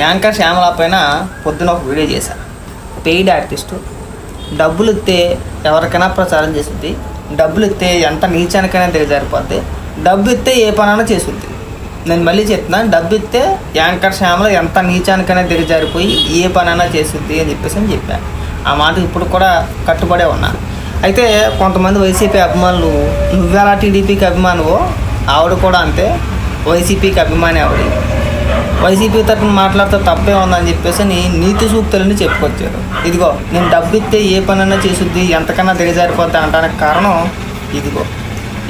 Anchor Shyamala పైన పొద్దున ఒక వీడియో చేశారు పెయిడ్ ఆర్టిస్టు. డబ్బులు ఇస్తే ఎవరికైనా ప్రచారం చేస్తుంది డబ్బులు ఇస్తే ఎంత నీచానికైనా దిగజారిపోద్ది. డబ్బు ఇస్తే ఏ పనైనా చేస్తుంది నేను మళ్ళీ చెప్తున్నాను డబ్బు ఇస్తే యాంకర్ శ్యామల ఎంత నీచానికైనా దిగజారిపోయి ఏ పనైనా చేస్తుంది అని చెప్పేసి అని చెప్పాను ఆ మాట ఇప్పుడు కూడా కట్టుబడే ఉన్నా. అయితే కొంతమంది వైసీపీ అభిమానులు నువ్వెలా టీడీపీకి అభిమానువో ఆవిడ కూడా అంతే. వైసీపీకి అభిమాని ఆవిడ. వైసీపీ తరఫున మాట్లాడితే తప్పే ఉందని చెప్పేసి అని నీతి సూక్తులని చెప్పుకొచ్చారు. ఇదిగో నేను డబ్బు ఇస్తే ఏ పనైనా చేసుద్ది ఎంతకన్నా దిగజారిపోద్ది అంటానికి కారణం ఇదిగో.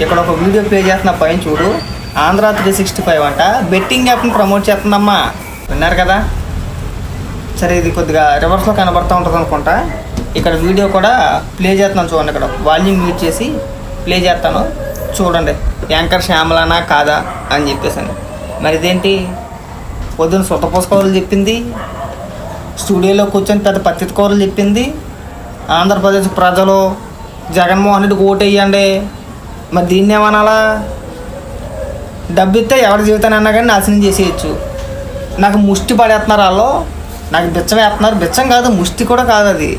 ఇక్కడ ఒక వీడియో ప్లే చేస్తున్న పైన చూడు. ఆంధ్ర త్రీ సిక్స్టీ ఫైవ్ అంట. బెట్టింగ్ యాప్ని ప్రమోట్ చేస్తుందమ్మా. విన్నారు కదా? సరే ఇది కొద్దిగా రివర్స్లో కనబడుతూ ఉంటుంది అనుకుంటా. ఇక్కడ వీడియో కూడా ప్లే చేస్తున్నాను చూడండి ఇక్కడ. వాల్యూమ్ మ్యూట్ చేసి ప్లే చేస్తాను. చూడండి. యాంకర్ శ్యామలానా కాదా అని చెప్పేసి అని. మరి ఇదేంటి పొద్దున్న సుతపోసుకోవాలని చెప్పింది. స్టూడియోలో కూర్చొని పెద్ద పత్తిత కూరలు చెప్పింది. ఆంధ్రప్రదేశ్ ప్రజలు జగన్మోహన్ రెడ్డికి ఓటు వేయండి మరి దీన్ని ఏమనాలా? డబ్బు ఇస్తే ఎవరి జీవితాన్ని అన్నా కానీ నాశనం చేసేయచ్చు. నాకు ముష్టి పడేస్తున్నారు వాళ్ళు. నాకు బిచ్చం వేస్తున్నారు. బిచ్చం కాదు ముష్టి కూడా కాదు అది.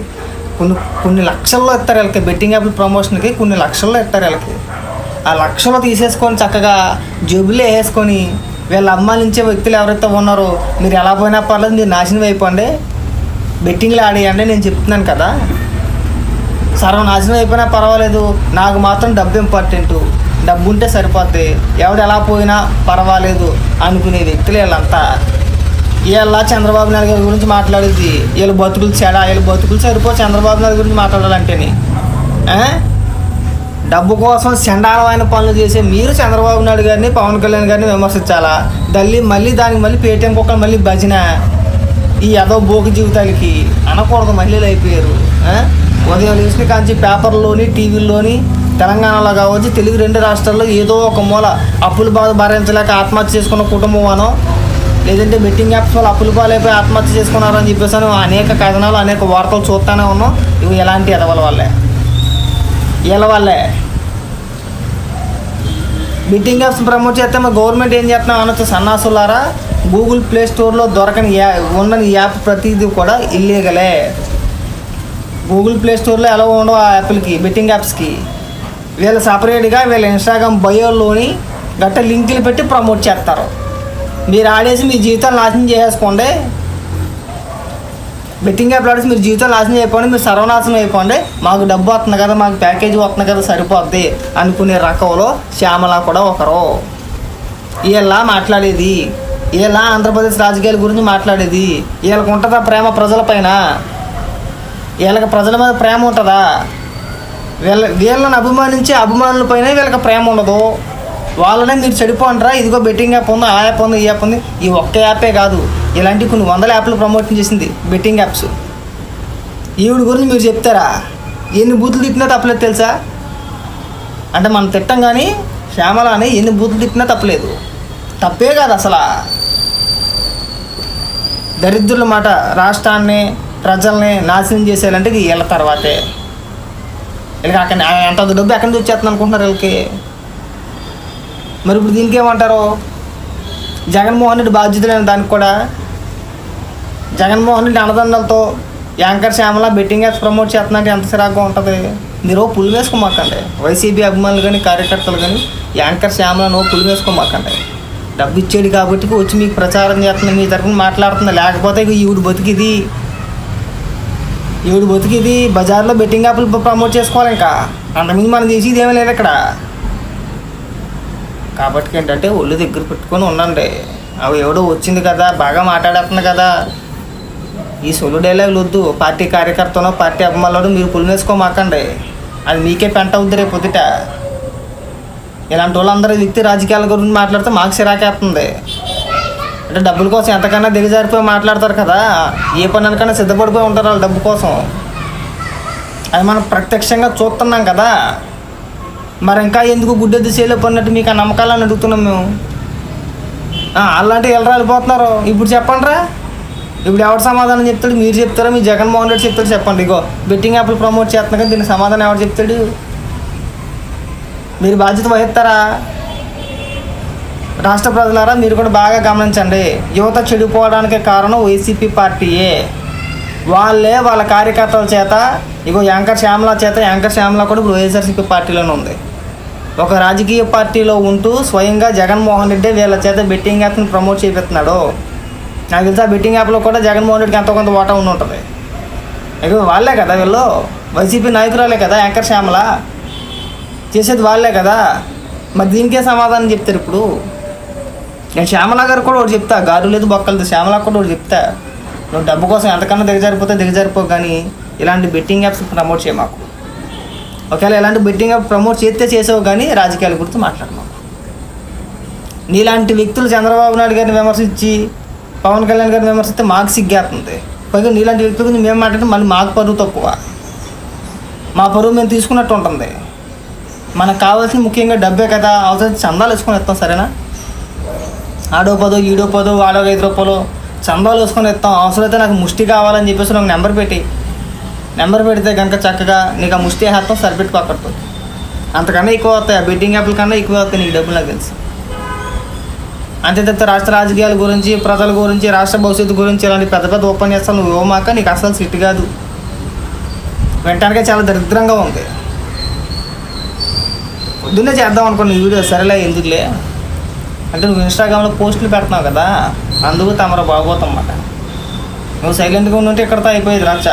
కొన్ని కొన్ని లక్షల్లో ఇస్తారు వీళ్ళకి. బెట్టింగ్ యాప్ల ప్రమోషన్కి కొన్ని లక్షల్లో ఇస్తారు వీళ్ళకి. ఆ లక్షలు తీసేసుకొని చక్కగా జేబులో వేసుకొని వీళ్ళ అమ్మాలించే వ్యక్తులు ఎవరైతే ఉన్నారో మీరు ఎలా పోయినా పర్లేదు మీరు నాశనం అయిపోండి. బెట్టింగ్లు ఆడేయండి నేను చెప్తున్నాను కదా. సర్వనాశనం అయిపోయినా పర్వాలేదు నాకు మాత్రం డబ్బు ఇంపార్టెంట్ డబ్బు ఉంటే సరిపోద్ది. ఎవడు ఎలా పోయినా పర్వాలేదు అనుకునే వ్యక్తులు వీళ్ళంతా. వీళ్ళ చంద్రబాబు నాయుడు గారి గురించి మాట్లాడేది వీళ్ళ బతుకులు చెడ వీళ్ళు బతుకులు సరిపో చంద్రబాబు నాయుడు గురించి మాట్లాడాలంటేనే. డబ్బు కోసం చండాలమైన పనులు చేసే మీరు చంద్రబాబు నాయుడు గారిని పవన్ కళ్యాణ్ గారిని విమర్శించాలా? దళ్ళి మళ్ళీ దానికి మళ్ళీ పేటీఎం కుక్కలు మళ్ళీ భజన ఈ ఏదో భోగి జీవితాలకి అనకూడదు మహిళలు అయిపోయారు. ఉదయం లేచిన కాంచి పేపర్లోని టీవీల్లోని తెలంగాణలో కావచ్చు తెలుగు రెండు రాష్ట్రాల్లో ఏదో ఒక మూల అప్పులు బాధ భరించలేక ఆత్మహత్య చేసుకున్న కుటుంబం అనో లేదంటే బెట్టింగ్ యాప్స్ వల్ల అప్పులు పాలైపోయి ఆత్మహత్య చేసుకున్నారని చెప్పేసి అనేక కథనాలు అనేక వార్తలు చూస్తూనే ఉన్నాం. ఇవి ఎలాంటి ఎదవల వల్లే. వీళ్ళ. వల్లే బిట్టింగ్ యాప్స్ ప్రమోట్ చేస్తే మా గవర్నమెంట్ ఏం చేస్తున్నాం అనొచ్చు సన్నాసులారా? గూగుల్ ప్లే స్టోర్లో దొరకని యా ఉన్న యాప్ ప్రతిదీ కూడా ఇల్లీగలే గూగుల్ ప్లే స్టోర్లో ఎలా ఉండవు ఆ యాప్లకి బెట్టింగ్ యాప్స్కి వీళ్ళు సపరేట్గా వీళ్ళ ఇన్స్టాగ్రామ్ బయోలోని గట్ట లింకులు పెట్టి ప్రమోట్ చేస్తారు. మీరు ఆడేసి మీ జీవితాలు నాశనం చేసేసుకోండి. బెట్టింగ్ యాప్ ఆడేసి మీరు జీవితాలు నాశనం అయిపోండి మీరు సర్వనాశనం అయిపోండి. మాకు డబ్బు వస్తుంది కదా మాకు ప్యాకేజీ వస్తుంది కదా సరిపోద్ది అనుకునే రకంలో శ్యామల కూడా ఒకరు. ఇలా మాట్లాడేది. వీళ్ళ ఆంధ్రప్రదేశ్ రాజకీయాల గురించి మాట్లాడేది. వీళ్ళకి ఉంటుందా ప్రేమ ప్రజలపైన వీళ్ళకి ప్రజల మీద ప్రేమ ఉంటుందా? వీళ్ళ వీళ్ళని అభిమానించే అభిమానుల పైన వీళ్ళకి ప్రేమ ఉండదు. వాళ్ళనే మీరు చెడిపోంటారా ఇదిగో బెట్టింగ్ యాప్ ఉంది ఆ యాప్ ఉంది ఈ యాప్ ఉంది. ఈ ఒక్క యాపే కాదు. ఇలాంటి కొన్ని వందల యాప్లు ప్రమోషన్ చేసింది బెట్టింగ్ యాప్స్ ఈవిడ గురించి మీరు చెప్తారా? ఎన్ని బూతులు తిట్టినా తప్పలేదు తెలుసా? అంటే మనం తిట్టం కానీ శ్యామల అని ఎన్ని బూతులు తిట్టినా తప్పలేదు. తప్పే కాదు అసలు. దరిద్రుల మాట రాష్ట్రాన్ని ప్రజల్ని నాశనం చేసేయాలంటే ఇది వీళ్ళ తర్వాతే. వీళ్ళకి అక్కడ ఎంత డబ్బు ఎక్కడి నుంచి వచ్చేస్తుంది అనుకుంటున్నారు వీళ్ళకి? మరి ఇప్పుడు దీనికి ఏమంటారు? జగన్మోహన్ రెడ్డి బాధ్యత దానికి కూడా Jaganmohan Reddy అన్నదండలతో anchor Shyamala betting apps promote చేస్తున్నట్టు ఎంత సిరాగ్గా ఉంటుంది? మీరు పులి వేసుకోమాకండి. వైసీపీ అభిమానులు కానీ కార్యకర్తలు కానీ యాంకర్ శ్యామలను పులి వేసుకోమాకండి. డబ్బు ఇచ్చేది కాబట్టి వచ్చి మీకు ప్రచారం చేస్తుంది మీ తరఫున మాట్లాడుతుంది. లేకపోతే ఇక ఈవిడ బతికిది. ఈవిడ బతికిది. బజార్లో బెట్టింగ్ యాప్లు ప్రమోట్ చేసుకోవాలి ఇంకా. అంతకుముందు మనం చేసేది ఏమీ లేదు ఇక్కడ. కాబట్టి ఏంటంటే ఒళ్ళు దగ్గర పెట్టుకొని ఉండండి. అవి ఎవడో వచ్చింది కదా బాగా మాట్లాడేస్తుంది కదా. ఈ సొలు డైలాగులు వద్దు. పార్టీ కార్యకర్తనో పార్టీ అభిమానులు మీరు పులినేసుకోమాకండి. అది మీకే పెంట అవుద్ది రేపు పొద్దుట. ఇలాంటి వాళ్ళందరూ వ్యక్తి రాజకీయాల గురించి మాట్లాడితే మాకు సిరాకేస్తుంది అంటే డబ్బుల కోసం ఎంతకన్నా దిగజారిపోయి మాట్లాడతారు కదా. ఏ పనులకైనా సిద్ధపడిపోయి ఉంటారు వాళ్ళు డబ్బు కోసం. అది మనం ప్రత్యక్షంగా చూస్తున్నాం కదా. మరి ఇంకా ఎందుకు గుడ్డెద్దు చేయలే పడినట్టు మీకు ఆ నమ్మకాలను అడుగుతున్నాం మేము? అలాంటి ఎలా వెళ్ళిపోతున్నారు ఇప్పుడు చెప్పండి రా ఇప్పుడు ఎవరు సమాధానం చెప్తాడు? మీరు చెప్తారా? మీ జగన్మోహన్ రెడ్డి చెప్తాడు చెప్పండి. ఇగో బెట్టింగ్ యాప్లు ప్రమోట్ చేస్తున్నా కానీ దీనికి సమాధానం ఎవరు చెప్తాడు? మీరు బాధ్యత వహిస్తారా? రాష్ట్ర ప్రజలారా మీరు కూడా బాగా గమనించండి. యువత చెడిపోవడానికి కారణం వైసీపీ పార్టీయే. వాళ్ళే వాళ్ళ కార్యకర్తల చేత ఇగో యాంకర్ శ్యామల చేత యాంకర్ శ్యామల కూడా ఇప్పుడు వైఎస్ఆర్సీపీ పార్టీలోనే ఉంది. ఒక రాజకీయ పార్టీలో ఉంటూ స్వయంగా జగన్మోహన్ రెడ్డి వీళ్ళ చేత బెట్టింగ్ యాప్ని ప్రమోట్ చేపిస్తున్నాడు. నాకు తెలిసి ఆ బెట్టింగ్ యాప్లో కూడా జగన్మోహన్ రెడ్డికి ఎంతో కొంత వాటా ఉండి ఉంటుంది. ఇక వాళ్ళే కదా వీళ్ళు. వైసీపీ నాయకురాలే కదా యాంకర్ శ్యామల. చేసేది వాళ్ళే కదా. మరి దీనికే సమాధానం చెప్తారు ఇప్పుడు. నేను శ్యామల గారు కూడా ఒకటి చెప్తా గారు లేదు బొక్కలేదు. శ్యామల కూడా ఒకటి చెప్తా. నువ్వు డబ్బు కోసం ఎంతకన్నా దిగజారిపోతే దిగజారిపో కానీ ఇలాంటి బెట్టింగ్ యాప్స్ ప్రమోట్ చేయ మాకు. ఒకవేళ ఇలాంటి బెట్టింగ్ యాప్ ప్రమోట్ చేస్తే చేసావు కానీ రాజకీయాల గురించి మాట్లాడమాకు. నీలాంటి వ్యక్తులు చంద్రబాబు నాయుడు గారిని విమర్శించి పవన్ కళ్యాణ్ గారిని విమర్శిస్తే మాకు సిగ్గేస్తుంది. పైగా నీలాంటి వ్యక్తుల గురించి మేము మాట్లాడితే మళ్ళీ మాకు పరువు తక్కువ. మా పరువు మేము తీసుకున్నట్టు ఉంటుంది. మనకు కావాల్సిన ముఖ్యంగా డబ్బే కదా అవసరం చందాలు వేసుకొని ఇస్తాం సరేనా? ఆడో పదో ఈడో పదో వాడో ఐదు రూపాయలు చందాలు వేసుకొని ఇస్తాం అవసరమైతే నాకు ముష్టి కావాలని చెప్పేసి నాకు నెంబర్ పెట్టి నెంబర్ పెడితే కనుక చక్కగా నీకు ఆ ముష్టి హత్తం సరిపెట్టుకో అక్కడితో. అంతకన్నా ఎక్కువ వస్తాయి? ఆ బెట్టింగ్ యాప్ల కన్నా ఎక్కువ వస్తాయి నీకు డబ్బులు నాకు తెలుసు. అంతే తప్ప రాష్ట్ర రాజకీయాల గురించి ప్రజల గురించి రాష్ట్ర భవిష్యత్తు గురించి ఇలాంటి పెద్ద పెద్ద ఉపన్యాసాలు నువ్వు ఇవ్వమాక నీకు అసలు సిట్ కాదు. వినటానికే చాలా దరిద్రంగా ఉంది. పొద్దున్నే చేద్దాం అనుకున్న ఈ వీడియో సరేలే ఎందుకులే? అంటే నువ్వు ఇన్స్టాగ్రామ్లో పోస్టులు పెడుతున్నావు కదా అందుకు తమరు బాగోతన్నమాట. నువ్వు సైలెంట్గా ఉంటే ఇక్కడతో అయిపోయేది రచ్చ.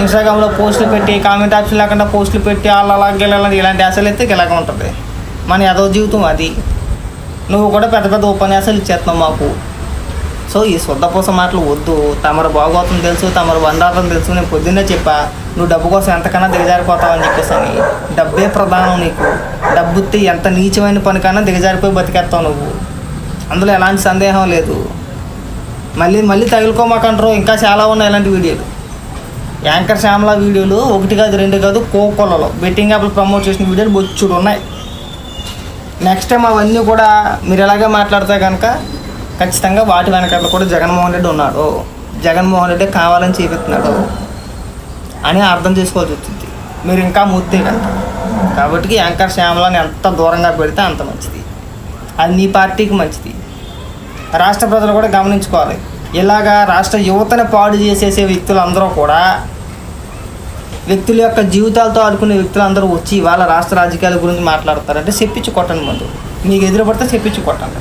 ఇన్స్టాగ్రామ్లో పోస్టులు పెట్టి కామెంట్ ఆప్షన్ లేకుండా పోస్టులు పెట్టి అలా అలాగే ఇలాంటి అసలు అయితే ఇలాగ ఉంటుంది. మన ఏదో జీవితం అది. నువ్వు కూడా పెద్ద పెద్ద ఉపన్యాసాలు ఇచ్చేస్తున్నావు మాకు. సో ఈ శుద్ధపూస మాటలు వద్దు. తమరు బాగోతుంది తెలుసు తమరు వందాతం తెలుసు నేను పొద్దున్నే చెప్పా నువ్వు డబ్బు కోసం ఎంతకన్నా దిగజారిపోతావు అని చెప్పేసి అని. డబ్బే ప్రధానం నీకు. డబ్బుతే ఎంత నీచమైన పనికైనా దిగజారిపోయి బతికేస్తావు నువ్వు. అందులో ఎలాంటి సందేహం లేదు. మళ్ళీ మళ్ళీ తగులుకోమాకంటారు. ఇంకా చాలా ఉన్నాయి ఇలాంటి వీడియోలు. యాంకర్ శ్యామల వీడియోలు ఒకటి కాదు రెండు కాదు కోకొలలో. బెట్టింగ్ యాప్లు ప్రమోట్ చేసిన వీడియోలు బొచ్చుడు ఉన్నాయి. నెక్స్ట్ టైం అవన్నీ కూడా మీరు ఎలాగే మాట్లాడితే కనుక ఖచ్చితంగా వాటి వెనకాల కూడా జగన్మోహన్ రెడ్డి ఉన్నాడు. జగన్మోహన్ రెడ్డి కావాలని చూపిస్తున్నాడు. అని అర్థం చేసుకోవాల్సి వచ్చింది. మీరు ఇంకా ముద్దే కనుక కాబట్టి యాంకర్ శ్యామలని ఎంత దూరంగా పెడితే అంత మంచిది. అది నీ పార్టీకి మంచిది. రాష్ట్ర ప్రజలు కూడా గమనించుకోవాలి. ఇలాగా రాష్ట్ర యువతని పాడు చేసేసే వ్యక్తులందరూ కూడా వ్యక్తుల యొక్క జీవితాలతో ఆడుకునే వ్యక్తులందరూ వచ్చి వాళ్ళ రాష్ట్ర రాజకీయాల గురించి మాట్లాడతారంటే చెప్పించి కొట్టండి ముందు. మీకు ఎదురుపడితే చెప్పించి కొట్టండి.